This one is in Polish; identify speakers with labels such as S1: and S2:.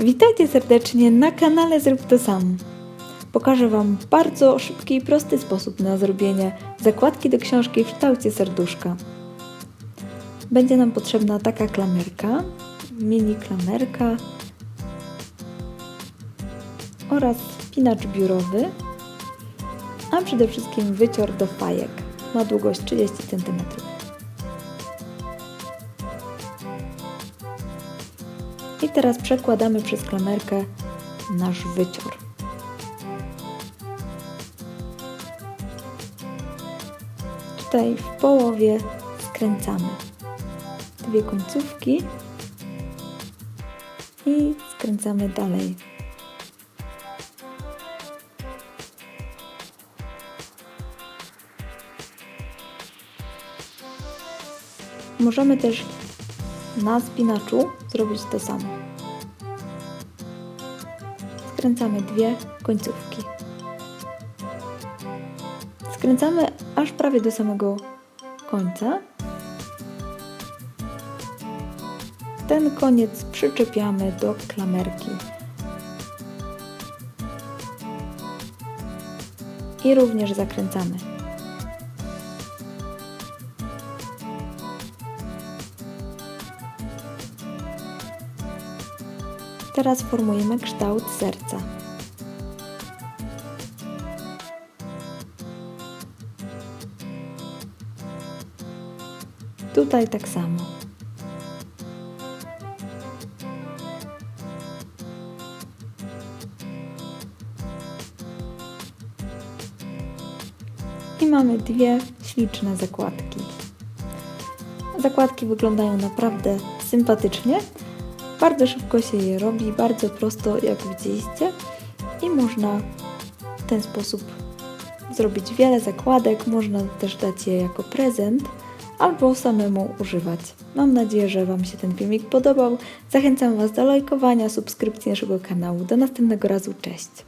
S1: Witajcie serdecznie na kanale Zrób to sam. Pokażę Wam bardzo szybki i prosty sposób na zrobienie zakładki do książki w kształcie serduszka. Będzie nam potrzebna taka klamerka, mini klamerka oraz spinacz biurowy, a przede wszystkim wycior do fajek. Ma długość 30 cm. I teraz przekładamy przez klamerkę nasz wycior. Tutaj w połowie skręcamy dwie końcówki i skręcamy dalej. Możemy też na spinaczu zrobić to samo. Skręcamy dwie końcówki. Skręcamy aż prawie do samego końca. Ten koniec przyczepiamy do klamerki. I również zakręcamy. Teraz formujemy kształt serca. Tutaj tak samo. I mamy dwie śliczne zakładki. Zakładki wyglądają naprawdę sympatycznie. Bardzo szybko się je robi, bardzo prosto, jak widzieliście, i można w ten sposób zrobić wiele zakładek. Można też dać je jako prezent albo samemu używać. Mam nadzieję, że Wam się ten filmik podobał. Zachęcam Was do lajkowania, subskrypcji naszego kanału. Do następnego razu, cześć!